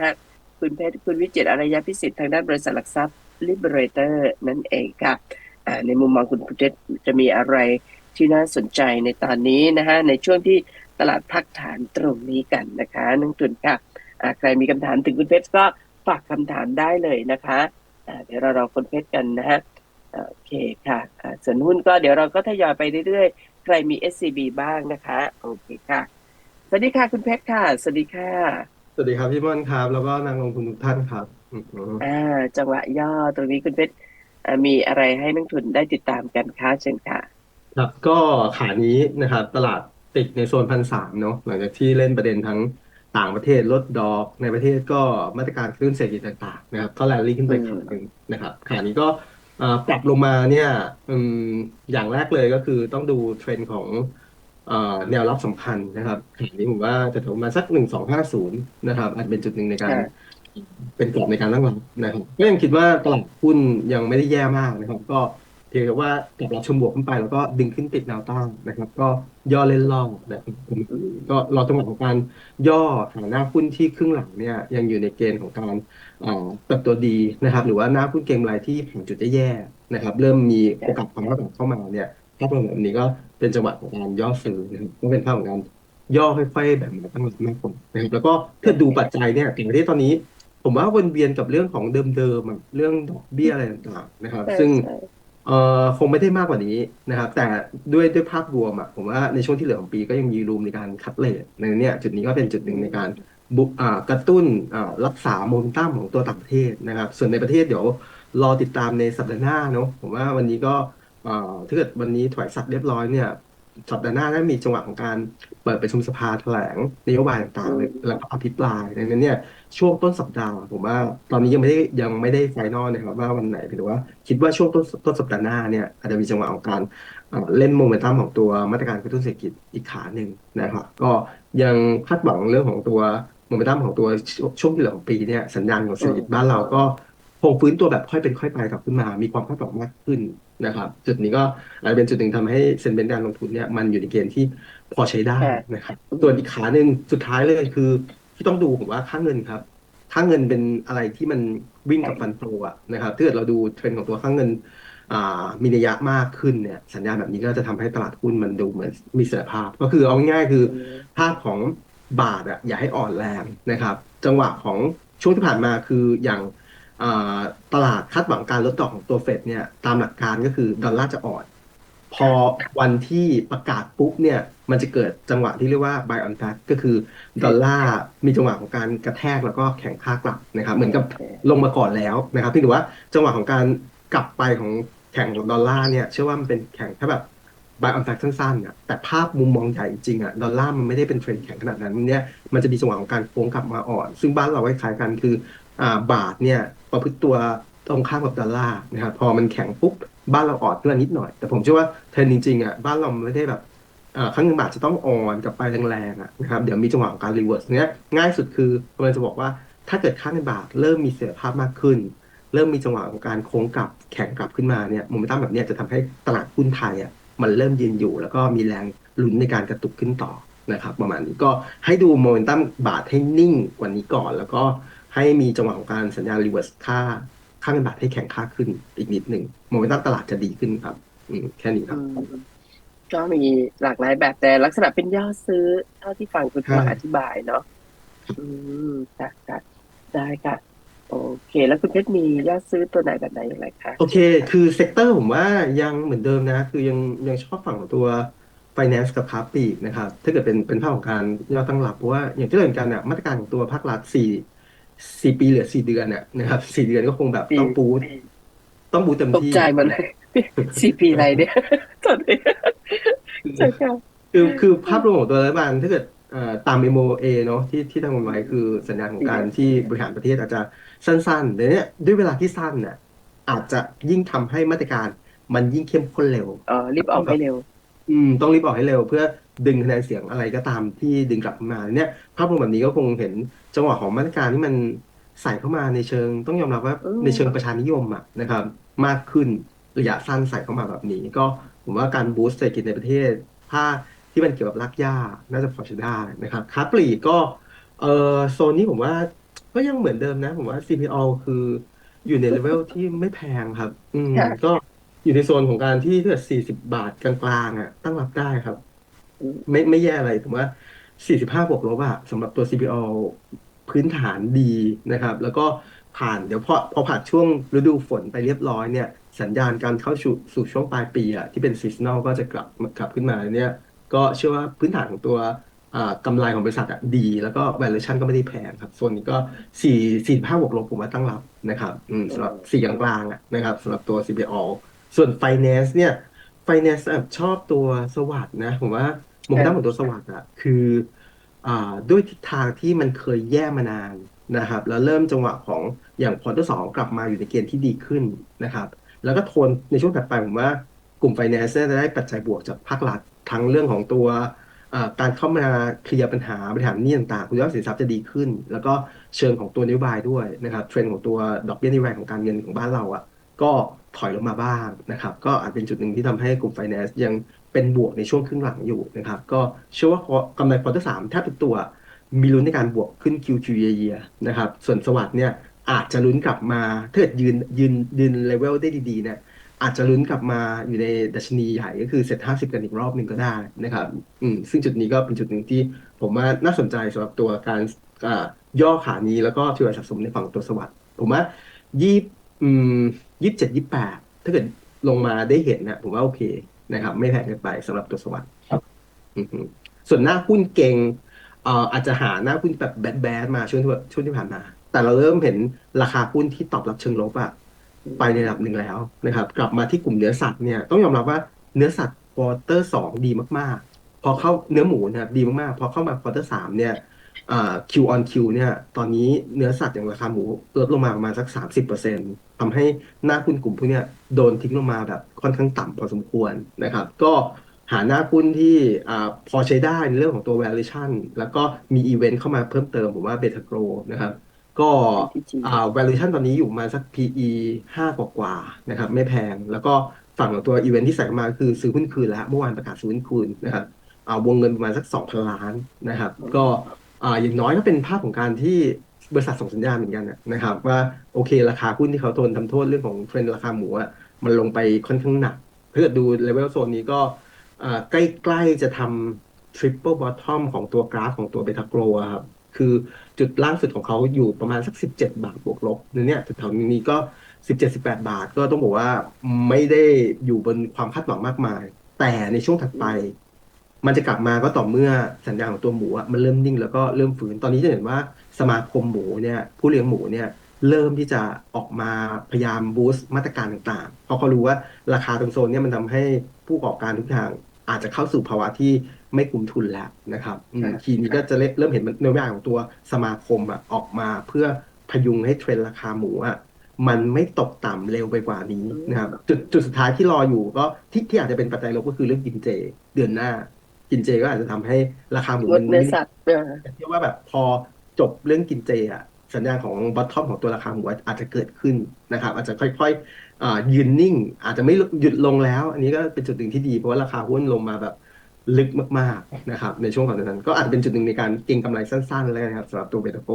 ค่ะคุณเพชรคุณวิจิตอารยพิสิทธิ์ทางด้านบริษัทหลักทรัพย์ Liberator นั่นเองค่ะในมุมมองคุณเพชรจะมีอะไรที่น่าสนใจในตอนนี้นะฮะในช่วงที่ตลาดพักฐานตรงนี้กันนะคะนักทุนค่ะใครมีคำถามถึงคุณเพชรก็ฝากคำถามได้เลยนะคะเดี๋ยวเรารอคุณเพชรกันนะฮะโอเคค่ะส่วนหุ้นก็เดี๋ยวเราก็ทยอยไปเรื่อยๆ ใครมี SCB บ้างนะคะ โอเคค่ะ สวัสดีค่ะคุณเพชรค่ะ สวัสดีค่ะ สวัสดีครับพี่ม่อนครับ แล้วก็นักลงทุนทุกท่านครับอือหืออ่าจังหวะย่อตรงนี้คุณเพชรอ่ามีอะไรให้นักทุนได้ติดตามกันคะเชิญค่ะ ครับก็ขานี้นะครับ ตลาดติดในโซนพันสามเนาะหลังจากที่เล่นประเด็นทั้งต่างประเทศลดดอก ในประเทศก็มาตรการกระตุ้นเศรษฐกิจต่างๆนะครับก็แรลลี่ขึ้นไปอืมขาหนึ่งนะครับขานี้ก็อ่าปรับลงมาเนี่ยอืมอย่างแรกเลยก็คือต้องดูเทรนด์ของอ่า แนวรับสำคัญนะครับขานี้ผมว่าจะถึงประมาณสักหนึ่งสองห้าศูนย์นะครับอาจเป็นจุดหนึ่งในการค่ะเป็นกรอบในการตั้งรับนะครับก็ยังคิดว่าตลาดหุ้นยังไม่ได้แย่มากนะครับ ก็เพียงแต่ว่ากลับรับชมบวกขึ้นไป แล้วก็ดึงขึ้นติดแนวต้านนะครับ ก็ย่อเล่นล่องนะครับก็รอจังหวะของการย่อหาหน้าหุ้นที่ครึ่งหลังเนี่ยยังอยู่ในเกณฑ์ของการเอ่อเติบโตดีนะครับ หรือว่าหน้าหุ้นเก็งกำไรที่ผ่านจุดแย่ๆนะครับ เริ่มมีโอกาสความคาดหวังเข้ามาเนี่ย ถ้าเป็นแบบนี้ก็เป็นจังหวะของการย่อซื้อนะครับก็เป็นภาพของการย่อค่อยๆแบบมาตั้งรับมากกว่านะครับแล้วก็ถ้าดูปัจจัยเนี่ยต่างประเทศตอนนี้ ผมว่าวนเวียนกับเรื่องของเดิมๆอะเรื่องดอกเบี้ยอะไรต่างๆนะครับใช่ซึ่งใช่เอ่อคงไม่ได้มากกว่านี้นะครับ แต่ด้วยด้วยภาพรวมอะผมว่าในช่วงที่เหลือของปีก็ยังมีรูมในการคัดเลทในเนี้ยจุดนี้ก็เป็นจุดหนึ่งในการบุอ่ากระตุ้นอ่ารักษาโมเมนตัมของตัวต่างประเทศนะครับ ส่วนในประเทศเดี๋ยวรอติดตามในสัปดาห์หน้าเนาะผมว่าวันนี้ก็ เอ่อถ้าเกิดวันนี้ถวายสัตว์เรียบร้อยเนี่ยสัปดาห์หน้าน่ามีจังหวะของการเปิดประชุมสภาแถลงนโยบายต่างๆเลยแล้วก็อภิปรายดังนั้นเนี่ยช่วงต้นสัปดาห์ผมว่า ตอนนี้ยังไม่ได้ยังไม่ได้ไฟนอลนะครับว่าวันไหนหรือว่าคิดว่าช่วงต้นต้นสัปดาห์หน้าเนี่ยอาจจะมีจังหวะของการเอ่อเล่นโมเมนตัมของตัวมาตรการกระตุ้นเศรษฐกิจอีกขาหนึ่งนะครับก็ยังคาดหวังเรื่องของตัวโมเมนตัมของตัวช่วงช่วงที่เหลือของปีเนี่ยสัญญาณของเศรษฐกิจบ้านเราก็คงฟื้นตัวแบบค่อยเป็นค่อยไปกลับขึ้นมา มีความคาดหวังมากขึ้น นะครับจุดนี้ก็อาจจะเป็นจุดหนึ่งทำให้เซนเมนต์การลงทุนเนี่ยมันอยู่ในเกณฑ์ที่พอใช้ได้นะครับส่วนอีกขาหนึ่งสุดท้ายเลยคือ ที่ต้องดูผมว่าค่าเงินครับ ค่าเงินเป็นอะไรที่มันวิ่งกับฟันโฟอะนะครับถ้าเกิดเราดูเทรนด์ของตัวค่าเงินอ่ามีนัยยะมากขึ้นเนี่ยสัญญาณแบบนี้ก็จะทำให้ตลาดหุ้นมันดูเหมือนมีเสถียรภาพ ก็คือเอาง่ายๆคือภาพของบาทอะอย่าให้อ่อนแรงนะครับ จังหวะของช่วงที่ผ่านมาคืออย่างอ่า ตลาดคาดหวังการลดดอกของตัวเฟดเนี่ยตามหลักการก็คือดอลลาร์จะอ่อน พอวันที่ประกาศปุ๊บเนี่ยมันจะเกิดจังหวะที่เรียกว่า buy on fact ก็คือดอลลาร์มีจังหวะของการกระแทกแล้วก็แข็งค่ากลับนะครับเหมือนกับลงมาก่อนแล้วนะครับพี่ดูว่าจังหวะของการกลับไปของแข่งของดอลลาร์เนี่ยเชื่อว่ามันเป็นแข่งแค่แบบ buy on fact สั้นๆอะแต่ภาพมุมมองใหญ่จริงอะดอลลาร์มันไม่ได้เป็นเทรนด์แข็งขนาดนั้นเนี่ยมันจะมีจังหวะของการโค้งกลับมาอ่อน ซึ่งบ้านเราคล้ายๆกันคือ บาทเนี่ยประพฤติตัวตรงข้ามกับดอลลาร์นะครับพอมันแข็งปุ๊บบ้านเราอ่อนขึ้นนิดหน่อย แต่ผมเชื่อว่าเทรนจริงๆอะบ้านเราไม่ได้แบบเอ่อครั้งเงินบาทจะต้องอ่อนกลับไปแรงๆอะนะครับเดี๋ยวมีจังหวะของการรีเวิร์สเนี้ยง่ายสุดคือผมจะบอกว่าถ้าเกิดค่าเงินบาทเริ่มมีเสถียรภาพมากขึ้น เริ่มมีจังหวะของการโค้งกลับแข็งกลับขึ้นมาเนี่ยโมเมนตัมแบบเนี้ยจะทำให้ตลาดหุ้นไทยอะมันเริ่มยืนอยู่ แล้วก็มีแรงลุ้นในการกระตุกขึ้นต่อนะครับประมาณนี้ก็ให้ดูโมเมนตัมบาทให้นิ่งกว่านี้ก่อน แล้วก็ ให้มีจังหวะของการสัญญาณรีเวิร์สค่าค่าเงินบาทให้แข็งค่าขึ้นอีกนิดหนึ่งโมเมนตัมตลาดจะดีขึ้นครับ อืมแค่นี้ครับอืมก็มีหลากหลายแบบแต่ลักษณะเป็นย่อซื้อ เท่าที่ฟังคุณใช่มาอธิบายเนาะอืมค่ะค่ะได้ค่ะ โอเค แล้วคุณเพชรมีย่อซื้อตัวไหนแบบไหนอย่างไรคะโอเค คือเซกเตอร์ผมว่ายังเหมือนเดิมนะ คือยังยังชอบฝั่งของตัว finance กับค้าปลีกนะครับ ถ้าเกิดเป็นเป็นภาพของการย่อตั้งหลักเพราะว่าอย่างที่เราเห็นกันเนี่ยมาตรการของตัวภาครัฐสี่ สี่ปีเหลือสี่เดือนเนี่ยนะครับสี่เดือนก็คงแบบต้องปูดต้องบูตเต็มตกที่ใจหมันเลยซีพีอะไรเนี่ยตอนนี้ใช่ค่ะคือคือภาพรวมของตัวรัฐบาลถ้าเกิดเอ่อตาม MOA เนาะที่ที่ทำกันไว้คือสัญญาณของการที่บริหารประเทศอาจจะสั้นๆแต่เนี้ยด้วยเวลาที่สั้นเนี่ยอาจจะยิ่งทำให้มาตรการมันยิ่งเข้มข้นเร็วอ๋อรีบออกให้เร็ว อืมต้องรีบออกให้เร็วเพื่อ ดึงคะแนนเสียงอะไรก็ตามที่ดึงกลับมาเนี่ยภาพรวมแบบนี้ก็คงเห็นจังหวะของมาตรการที่มันใส่เข้ามาในเชิง ต้องยอมรับว่าอืมในเชิงประชานิยมอะนะครับ มากขึ้นระยะสั้นใส่เข้ามาแบบนี้ ก็ผมว่าการบูสต์เศรษฐกิจในประเทศ ถ้าที่มันเกี่ยวกับรากหญ้าน่าจะพอใช้ได้นะครับค้าปลีกก็เออโซนนี้ผมว่าเอก็ยังเหมือนเดิมนะ ผมว่า CPO คืออยู่ในเลเวลที่ไม่แพงครับ อืมค่ะก็อยู่ในโซนของการที่ถ้าเกิดสี่สิบบาทกลางๆอะตั้งรับได้ครับอืม ไม่ไม่แย่อะไรผมว่า 45 บวกลบอะสำหรับตัว CPO พื้นฐานดีนะครับ แล้วก็ผ่านเดี๋ยวพอพอผ่านช่วงฤดูฝนไปเรียบร้อยเนี่ย สัญญาณการเข้าสู่ช่วงปลายปีอะที่เป็นซีซันอลก็จะกลับกลับขึ้นมาเนี่ย ก็เชื่อว่าพื้นฐานของตัวกำไรของบริษัทอะดี แล้วก็ valuation ก็ไม่ได้แพงครับ ส่วนนี้ก็สี่สี่ห้าบวกลบผมว่าตั้งรับนะครับสำหรับสี่กลางๆนะครับสำหรับตัว CPO ส่วน finance เนี่ย finance แอบชอบตัวสวัสด์นะ ผมว่าโมเมนตัมของตัวสวัสด์อะคืออ่าด้วยทิศทางที่มันเคยแย่มานานนะครับ แล้วเริ่มจังหวะของอย่างพอร์ตสองกลับมาอยู่ในเกณฑ์ที่ดีขึ้นนะครับ แล้วก็โทนในช่วงถัดไปผมว่ากลุ่ม finance เนี่ยจะได้ปัจจัยบวกจากภาครัฐทั้งเรื่องของตัวอ่าการเข้ามาเคลียร์ปัญหาบริหารหนี้ต่างๆ คุณภาพสินทรัพย์จะดีขึ้น แล้วก็เชิงของตัวนโยบายด้วยนะครับ เทรนด์ของตัวดอกเบี้ยนโยบายของการเงินของบ้านเราอะ ก็ถอยลงมาบ้างนะครับ ก็อาจเป็นจุดหนึ่งที่ทำให้กลุ่ม finance ยังเป็นบวกในช่วงครึ่งหลังอยู่นะครับ ก็เชื่อว่ากำไรควอเตอร์สามแทบทุกตัวมีลุ้นในการบวกขึ้น QQ year year นะครับ ส่วนสวัสด์เนี่ยอาจจะลุ้นกลับมาถ้าเกิดยืนยืนยืนเลเวลได้ดีๆเนี่ยอาจจะลุ้นกลับมาอยู่ในดัชนีใหญ่ก็คือเซ็ตห้าสิบกันอีกรอบหนึ่งก็ได้นะครับอืมซึ่งจุดนี้ก็เป็นจุดหนึ่งที่ผมว่าน่าสนใจสำหรับตัวการย่อขานี้แล้วก็ทยอยสะสมในฝั่งตัวสวัสด์ผมว่ายี่อืม ยี่สิบเจ็ดยี่แปดถ้าเกิดลงมาได้เห็นนะผมว่าโอเคนะครับ ไม่แพงเกินไปสำหรับตัวสวัสด์ครับอือฮึส่วนหน้าหุ้นเก่งเอ่ออาจจะหาหน้าหุ้นแบบแบดแบดมาช่วงที่ช่วงที่ผ่านมา แต่เราเริ่มเห็นราคาหุ้นที่ตอบรับเชิงลบอะไปในระดับหนึ่งแล้วนะครับ กลับมาที่กลุ่มเนื้อสัตว์เนี่ยต้องยอมรับว่าเนื้อสัตว์ควอเตอร์สองดีมากๆ พอเข้าเนื้อหมูนะครับดีมากๆ พอเข้ามาควอเตอร์สามเนี่ย อ่า Q on Q เนี่ยตอนนี้เนื้อสัตว์อย่างราคาหมูลดลงมาประมาณสัก 30%ทำให้หน้าหุ้นกลุ่มพวกนี้โดนทิ้งลงมาแบบค่อนข้างต่ำพอสมควรนะครับ ก็หาหน้าหุ้นที่อพอใช้ได้ในเรื่องของตัว valuation แล้วก็มีอีเวนต์เข้ามาเพิ่มเติมผมว่าเบทาโกรนะครับก็อ่า valuation ตอนนี้อยู่มาสัก PE 5 กว่ากว่านะครับไม่แพงแล้วก็ฝั่งของตัวอีเวนต์ที่ใส่มาคือซื้อหุ้นคืนแล้วเมื่อวานประกาศซื้อหุ้นคืนนะครับอ่าวงเงินประมาณสัก 2,000 ล้านนะครับ ก็ อย่างน้อยก็เป็นภาพของการที่บริษัทส่งสัญญาณเหมือนกันนะครับ ว่าโอเค ราคาหุ้นที่เขาทนทำโทษเรื่องของเทรนด์ราคาหมูมันลงไปค่อนข้างหนักถ้าเกิดดูเลเวลโซนนี้ก็ใกล้ๆจะทำ triple bottom ของตัวกราฟของตัวเบต้าโกลครับคือจุดล่างสุดของเขาอยู่ประมาณสัก 17 บาทบวกลบเนี่ยแถวๆนี้ก็ 17-18 บาทก็ต้องบอกว่าไม่ได้อยู่บนความคาดหวังมากมาย แต่ในช่วงถัดไป มันจะกลับมาก็ต่อเมื่อสัญญาณของตัวหมูอะมันเริ่มนิ่งแล้วก็เริ่มฝืนตอนนี้จะเห็นว่าสมาคมหมูเนี่ยผู้เลี้ยงหมูเนี่ยเริ่มที่จะออกมาพยายามบูสต์มาตรการต่างๆ เพราะเขารู้ว่าราคาตรงโซนเนี่ยมันทำให้ผู้ประกอบการทุกอย่างอาจจะเข้าสู่ภาวะที่ไม่คุ้มทุนแล้วนะครับอืมครับทีนี้ก็จะเริ่มเห็นนโยบายของตัวสมาคมอะออกมาเพื่อพยุงให้เทรนด์ราคาหมูอะมันไม่ตกต่ำเร็วไปกว่านี้นะครับจุดจุดสุดท้ายที่รออยู่ก็ที่ที่อาจจะเป็นปัจจัยลบก็คือเรื่องกินเจเดือนหน้า กินเจก็อาจจะทำให้ราคาหมูงมัดนเนื้อไม่สัตว์เออแต่เชื่อว่าแบบพอจบเรื่องกินเจอะสัญญาณของบอททอมของตัวราคาหมูอาจจะเกิดขึ้นนะครับ อาจจะค่อยๆอ่ายืนนิ่ง อาจจะไม่หยุดลงแล้ว อันนี้ก็เป็นจุดหนึ่งที่ดีเพราะว่าราคาหุ้นลงมาแบบลึกมากๆนะครับ ในช่วงก่อนหน้านั้น ก็อาจจะเป็นจุดหนึ่งในการเก็งกำไรสั้นๆแล้วกันนะครับสำหรับตัวเบตาโก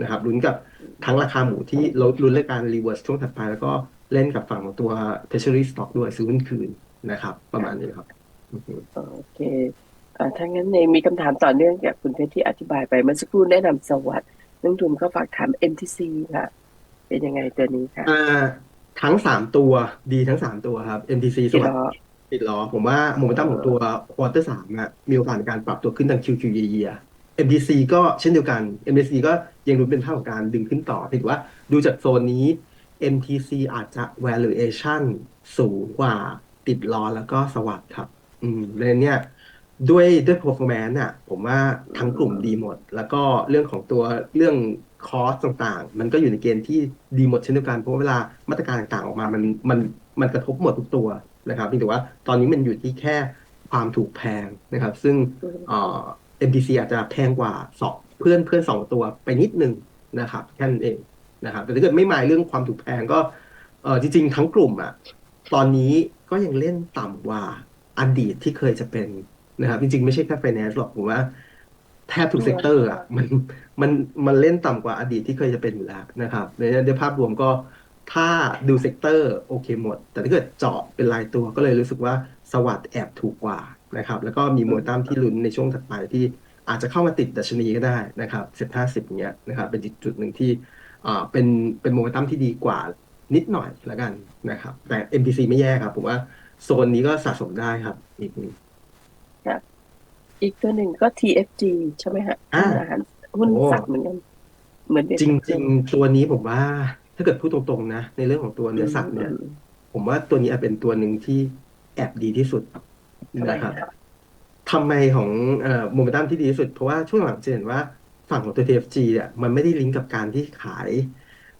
นะครับลุ้นกับทั้งราคาหมูที่ลดลุ้นเรื่องการรีเวิร์สช่วงถัดไปแล้วก็เล่นกับฝั่งของตัว treasury stock ด้วยซื้อหุ้นคืนนะครับ ประมาณนี้ครับอือฮึโอเค อ่าถ้างั้นเนมีคำถามต่อเนื่องจากคุณเพชรที่อธิบายไปเมื่อสักครู่แนะนำสวัสด์นักลงทุนก็ฝากถาม MTC ค่ะ เป็นยังไงตัวนี้ค่ะ อ่าทั้งสามตัวดีทั้งสามตัวครับ MTC สที่วัสล้อดิ์ติดล้อผมว่าโมเมนตัมของตัวควอเตอร์สามอะมีโอกาสในการปรับตัวขึ้นทาง QQ year year MTC ก็เช่นเดียวกัน MTC ก็ยังดูเป็นภาพของการดึงขึ้นต่อเพียงแต่ว่าดูจากโซนนี้ MTC อาจจะ valuation สูงกว่าติดล้อแล้วก็สวัสดิ์ครับ อืมเลยเนี่ย ด้วยด้วย performance น่ะผมว่าทั้งกลุ่มดีหมด แล้วก็เรื่องของตัวเรื่องคอสต่างๆ มันก็อยู่ในเกณฑ์ที่ดีหมดเช่นเดียวกันเพราะว่าเวลามาตรการต่างๆออกมามันมันมันกระทบหมดทุกตัวนะครับเพียงแต่ว่าตอนนี้มันอยู่ที่แค่ความถูกแพงนะครับ ซึ่งเอ่อ MTC อาจจะแพงกว่าสองเพื่อนเพื่อนสองตัวไปนิดนึงนะครับแค่นั้นเองนะครับแต่ถ้าเกิดไม่หมายเรื่องความถูกแพงก็เออจริง ๆ ทั้งกลุ่มอะตอนนี้ก็ยังเล่นต่ำกว่าอดีตที่เคยจะเป็น นะครับจริงๆ ไม่ใช่แค่ finance หรอกผมว่าแทบทุกเซกเตอร์อะมันมันมันเล่นต่ำกว่าอดีตที่เคยจะเป็นอยู่แล้วนะครับในในภาพรวมก็ถ้าดูเซกเตอร์โอเคหมด แต่ถ้าเกิดเจาะเป็นรายตัวก็เลยรู้สึกว่าสวัสด์แอบถูกกว่านะครับ แล้วก็มีโมเมนตัมที่ลุ้นในช่วงถัดไปที่อาจจะเข้ามาติดดัชนีก็ได้นะครับเซ็ตห้าสิบเนี้ยนะครับเป็นจุดหนึ่งที่อ่าเป็นเป็นโมเมนตัมที่ดีกว่านิดหน่อยแล้วกันนะครับ แต่ MPC ไม่แย่ครับ ผมว่าโซนนี้ก็สะสมได้ครับอีก อีกตัวหนึ่งก็ TFG ใช่ไหมฮะอ่าอาหารหุ้นโอ้สัตว์เหมือนกัน เหมือนเดียวจกันริง ๆ ตัวนี้ผมว่า ถ้าเกิดพูดตรงๆนะ ในเรื่องของตัวเนื้อสัตว์เนี่ยอืมผมว่าตัวนี้อาจเป็นตัวหนึ่งที่แอบดีที่สุดทำไมนะครับครับทำไมของเอ่อโมเมนตัมที่ดีที่สุด เพราะว่าช่วงหลังจะเห็นว่าฝั่งของตัว TFG เนี่ยมันไม่ได้ลิงก์กับการที่ขาย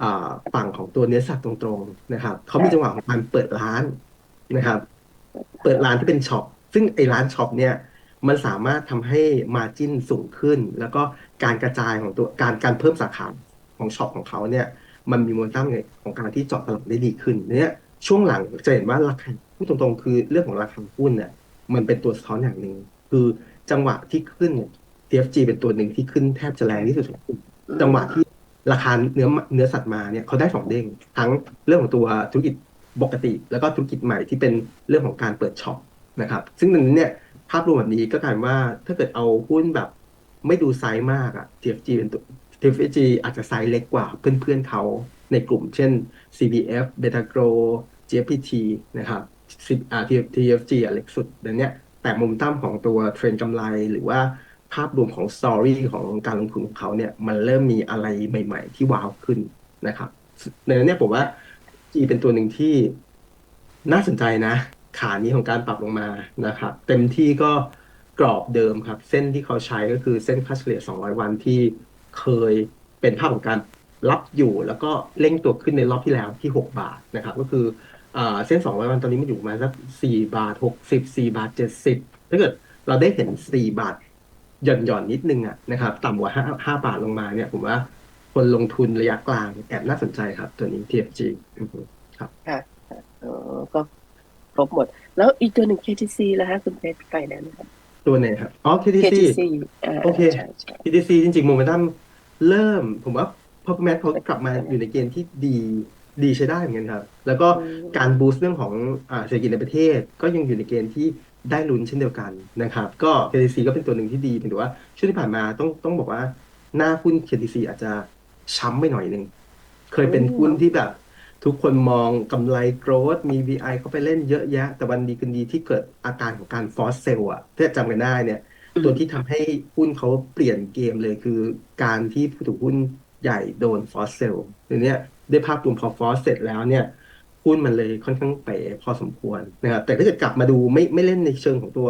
อ่าฝั่งของตัวเนื้อสัตว์ตรงๆนะครับเขามีจังหวะของการเปิดร้านนะครับ เปิดร้านที่เป็นช็อปซึ่งไอ้ร้านช็อปเนี่ย มันสามารถทำให้มาจิ้นสูงขึ้น แล้วก็การกระจายของตัวการการเพิ่มสาขาของช็อปของเขาเนี่ยมันมีโมเมนตัมของการที่เจาะตลาดได้ดีขึ้นเนี่ยช่วงหลังจะเห็นว่าราคาพูดตรงๆ คือเรื่องของราคาหุ้นเนี่ยมันเป็นตัวสะท้อนอย่างหนึ่งคือจังหวะที่ขึ้นเนี่ย TFG เป็นตัวหนึ่งที่ขึ้นแทบจะแรงที่สุดของกลุ่มจังหวะที่ราคาเนื้อเนื้อสัตว์มาเนี่ยเขาได้สองเด้งทั้งเรื่องของตัวธุรกิจปกติ แล้วก็ธุรกิจใหม่ที่เป็นเรื่องของการเปิดช็อปนะครับซึ่งตรงนี้เนี่ย ภาพรวมแบบนี้ก็กลายว่าถ้าเกิดเอาหุ้นแบบไม่ดูไซส์มากอะ TFG เป็นตัว TFG อาจจะไซส์เล็กกว่าเพื่อนๆเขาในกลุ่มเช่น CBF Betagro GPT นะครับอ่า TFG อะเล็กสุดเดี๋ยวนี้แต่มุมตั้มของตัวเทรนด์กำไรหรือว่าภาพรวมของสตอรี่ของการลงทุนของเขาเนี่ยมันเริ่มมีอะไรใหม่ ๆ ที่ว้าวขึ้นนะครับในนั้นเนี่ยผมว่า G เป็นตัวหนึ่งที่น่าสนใจนะ ขานี้ของการปรับลงมานะครับ เต็มที่ก็กรอบเดิมครับ เส้นที่เขาใช้ก็คือเส้นค่าเฉลี่ย 200 วันที่เคยเป็นภาพของการรับอยู่แล้วก็เร่งตัวขึ้นในรอบที่แล้วที่ 6 บาทนะครับ ก็คืออเส้น 200 วันตอนนี้มันอยู่มาสัก 4 บาท 60 4 บาท 70 ถ้าเกิดเราได้เห็น 4 บาทหย่อนหย่อนนิดนึงอะนะครับต่ำกว่า 5 5 บาทลงมาเนี่ยผมว่าคนลงทุนระยะกลางแอบน่าสนใจครับ ตัวนี้ TFG อือฮึเออก็ ครบหมด แล้วอีกตัวหนึ่ง KTC แล้วฮะคุณเพชรไปแล้วนะครับ ตัวไหนครับ อ๋อ KTC KTC อ่าโอเค ใช่ใช่ KTC จริงๆโมเมนตัมเริ่ม ผมว่าพอแมทเขากลับมาอยู่ในเกณฑ์ที่ดีดีใช้ได้เหมือนกันครับ แล้วก็อืม การบูสต์เรื่องของอ่าเศรษฐกิจในประเทศ ก็ยังอยู่ในเกณฑ์ที่ได้ลุ้นเช่นเดียวกันนะครับ ก็ KTC ก็เป็นตัวหนึ่งที่ดีเพียงแต่ว่าช่วงที่ผ่านมาต้องต้องบอกว่าหน้าหุ้น KTC อาจจะช้ำไปหน่อยหนึ่งเคยเป็นหุ้นที่แบบ ทุกคนมองกำไรโกรดมี VI เข้าไปเล่นเยอะแยะ แต่วันดีคืนดีที่เกิดอาการของการฟอสเซลอะถ้าจำกันได้เนี่ย ตัวที่ทำให้หุ้นเขาเปลี่ยนเกมเลยคือการที่ผู้ถือหุ้นใหญ่โดนฟอสเซลทีเนี้ยได้ภาพรวมพอฟอสเสร็จแล้วเนี่ยหุ้นมันเลยค่อนข้างเป๋พอสมควรนะครับแต่ถ้าเกิดกลับมาดูไม่ไม่เล่นในเชิงของตัว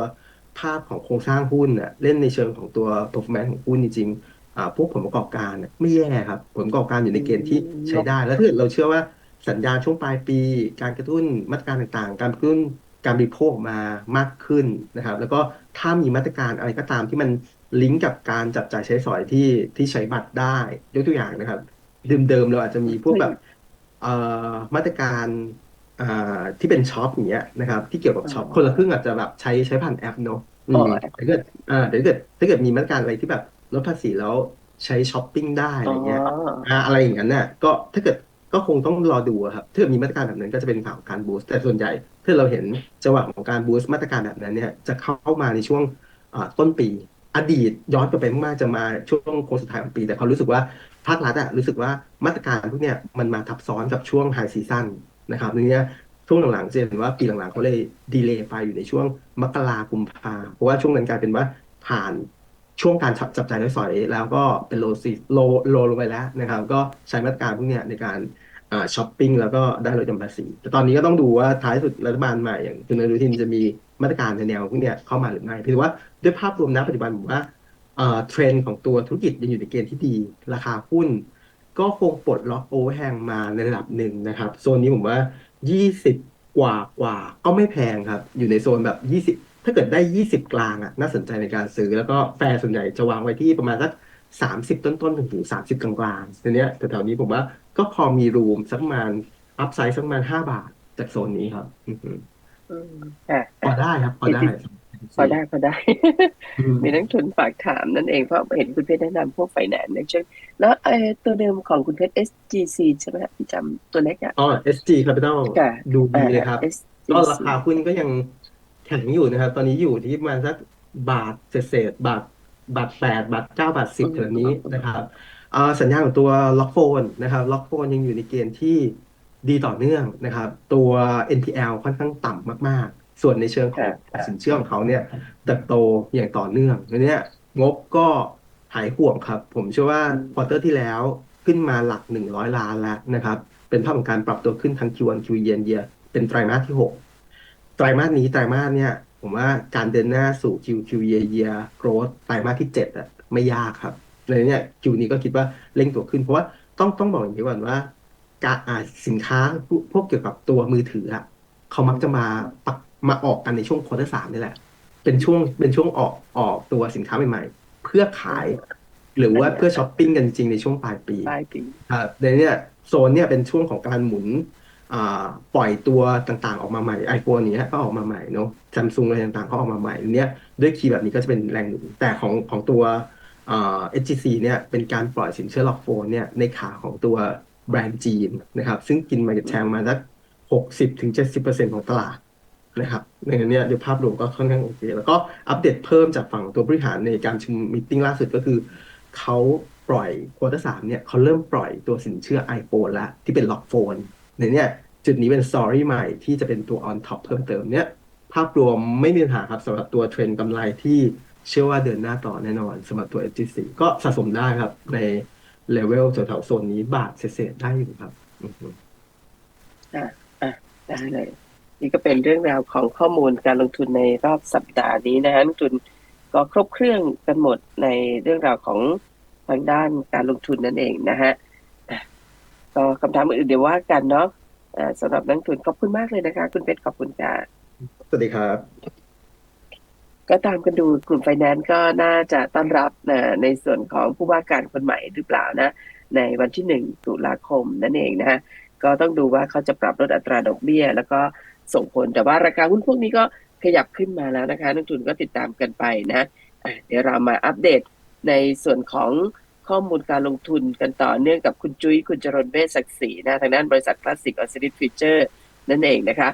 ภาพของโครงสร้างหุ้นน่ะเล่นในเชิงของตัว performance ของหุ้นจริงๆอ่าพวกผลประกอบการน่ะไม่แย่ครับ ผลประกอบการอยู่ในเกณฑ์ที่ใช้ได้ แล้วถ้าเกิดเราเชื่อว่า สัญญาณช่วงปลายปี การกระตุ้นมาตรการต่างๆ การกระตุ้นการบริโภคมามากขึ้นนะครับ แล้วก็ถ้ามีมาตรการอะไรก็ตามที่มันลิงก์กับการจับจ่ายใช้สอยที่ที่ใช้บัตรได้ยกตัวอย่างนะครับเดิมๆเราอาจจะมีพวกแบบเอ่อมาตรการอ่าที่เป็นช็อปอย่างเงี้ยนะครับ ที่เกี่ยวกับช็อปคนละครึ่งอาจจะแบบใช้ใช้ผ่านแอปเนอะอืมแต่ถ้าเกิดอ่าแต่ถ้าเกิดถ้าเกิดมีมาตรการอะไรที่แบบลดภาษีแล้วใช้ช้อปปิ้งได้อะไรเงี้ยอ๋ออ่าอะไรอย่างนั้นเนี่ยก็ถ้าเกิด ก็คงต้องรอดูครับถ้าเกิดมีมาตรการแบบนั้นก็จะเป็นข่าวของการบูสต์แต่ส่วนใหญ่ถ้าเราเห็นจังหวะของการบูสต์มาตรการแบบนั้นเนี่ยจะเข้ามาในช่วงต้นปี อดีตย้อนกลับไปมากๆจะมาช่วงโค้งสุดท้ายของปี แต่เขารู้สึกว่าภาครัฐอะรู้สึกว่ามาตรการพวกเนี้ยมันมาทับซ้อนกับช่วงไฮซีซั่นนะครับทีเนี้ยช่วงหลังๆจะเห็นว่าปีหลังๆเขาเลยดีเลย์ไปอยู่ในช่วงมกรากุมภาเพราะว่าช่วงนั้นกลายเป็นว่าผ่าน ช่วงการจับจับจ่ายใช้สอยแล้วก็เป็นโลซีโลโลลงไปแล้วนะครับ ก็ใช้มาตรการพวกนี้ในการช้อปปิ้งแล้วก็ได้ลดหย่อนภาษีแต่ตอนนี้ก็ต้องดูว่าท้ายสุดรัฐบาลใหม่อย่างคุณอนุทินจะมีมาตรการในแนวพวกนี้เข้ามาหรือไม่เพียงแต่ว่าด้วยภาพรวมนะปัจจุบันผมว่าเอ่อเทรนด์ของตัวธุรกิจยังอยู่ในเกณฑ์ที่ดี ราคาหุ้น ก็คงปลดล็อกโอเวอร์แฮงมาในระดับหนึ่งนะครับ โซนนี้ผมว่า 20 กว่ากว่าก็ไม่แพงครับ อยู่ในโซนแบบ 20 ถ้าเกิดได้ 20 กลางอะน่าสนใจในการซื้อ แล้วก็แฟร์ส่วนใหญ่จะวางไว้ที่ประมาณสัก 30 ต้นๆถึงถึง30 กลางๆทีเนี้ยแถวๆนี้ผมว่าก็พอมีรูมสักประมาณอัพไซด์สักประมาณ 5 บาทจากโซนนี้ครับอือฮึอืมอะพอได้ครับพอได้พอได้พอได้อืมมีนักทุนฝากถามนั่นเอง เพราะเห็นคุณเพชรแนะนำพวกไฟแนนซ์ในเชิงแล้วเออตัวเดิมของคุณเพชร SGC ใช่ไหมฮะที่จำตัวเล็กอะอ๋อ SG Capital ค่ะดูดีเลยครับ SGC ก็ราคาหุ้นก็ยังแข็งอยู่นะครับ ตอนนี้อยู่ที่ประมาณสักบาทเศษๆบาทบาทแปดบาทเก้าบาทสิบแถวนี้นะครับสัญญาณของตัวล็อกโฟนนะครับล็อกโฟนยังอยู่ในเกณฑ์ที่ดีต่อเนื่องนะครับ ตัว NPL ค่อนข้างต่ำมากๆ ส่วนในเชิงของสินเชื่อของเขาเนี่ยเติบโตอย่างต่อเนื่องดังนี้งบก็หายห่วงครับ ผมเชื่อว่าควอเตอร์ที่แล้วขึ้นมาหลัก 100 ล้านแล้วนะครับ เป็นภาพของการปรับตัวขึ้นทั้ง Q1 Q year on year เป็นไตรมาสที่ 6 รมาสนี้ไตรมาสเนี่ยผมว่าการเดินหน้าสู่ Q Q year year growth ไตรมาสที่7อะไม่ยากครับเลยเนี่ย Q นี้ก็คิดว่าเร่งตัวขึ้นเพราะว่าต้องต้องบอกอย่างนี้ก่อนว่า การอ่าสินค้าพวกพวกเกี่ยวกับตัวมือถืออะเขามักจะมาปักมาออกกันในช่วงควอเตอร์สามนี่แหละ เป็นช่วงเป็นช่วงออกออกตัวสินค้าใหม่ๆ เพื่อขาย หรือว่าเพื่อช้อปปิ้งกันจริงในช่วงปลายปีปลายปีครับในเนี่ยโซนเนี่ยเป็นช่วงของการหมุนอ่า ปล่อยตัวต่างๆ ออกมาใหม่ iPhone เนี้ยก็ออกมาใหม่เนาะซัมซุงอะไรต่างๆก็ออกมาใหม่เนี้ยด้วยคีย์แบบนี้ก็จะเป็นแรงหนุนแต่ของของตัวอ่า HTC เนี่ยเป็นการปล่อยสินเชื่อล็อกโฟนเนี่ยในขาของตัวแบรนด์จีนนะครับซึ่งกินมาแชร์มาสักหกสิบถึงเจ็ดสิบเปอร์เซ็นต์ของตลาดนะครับในนี้โดยภาพรวมก็ค่อนข้างโอเค แล้วก็อัปเดตเพิ่มจากฝั่งตัวบริหารในการชุมมิ팅ล่าสุดก็คือเขาปล่อยควอเตอร์สามเนี่ยเขาเริ่มปล่อยตัวสินเชื่อ iPhone แล้วที่เป็นล็อกโฟน ในเนี่ยจุดนี้เป็นสตอรี่ใหม่ที่จะเป็นตัว on top เพิ่มเติมเนี่ยภาพรวมไม่มีปัญหาครับสำหรับตัวเทรนด์กำไรที่เชื่อว่าเดินหน้าต่อแน่นอนสำหรับตัว FGC ก็สะสมได้ครับในเลเวลแถวๆโซนนี้บาทเศษๆได้อยู่ครับอือฮึได้เลย นี่ก็เป็นเรื่องราวของข้อมูลการลงทุนในรอบสัปดาห์นี้นะฮะนักทุนก็ครบเครื่องกันหมดในเรื่องราวของทางด้านการลงทุนนั่นเองนะฮะ ก็คำถามอื่นๆเดี๋ยวว่ากันเนาะอ่าสำหรับนักทุนขอบคุณมากเลยนะคะ คุณเพชรขอบคุณค่ะสวัสดีครับ ก็ตามกันดูกลุ่มไฟแนนซ์ก็น่าจะต้อนรับนะในส่วนของผู้ว่าการคนใหม่หรือเปล่านะ ในวันที่หนึ่งตุลาคมนั่นเองนะฮะก็ต้องดูว่าเขาจะปรับลดอัตราดอกเบี้ย แล้วก็ส่งผลแต่ว่าราคาหุ้นพวกนี้ก็ขยับขึ้นมาแล้วนะคะนักทุนก็ติดตามกันไปนะอะเดี๋ยวเรามาอัปเดตในส่วนของ ข้อมูลการลงทุนกันต่อเนื่องกับคุณจุ้ยคุณจรนเวชศักดิ์ศรีนะทางด้านบริษัทคลาสสิกออสซิลิทฟิเจอร์นั่นเองนะคะ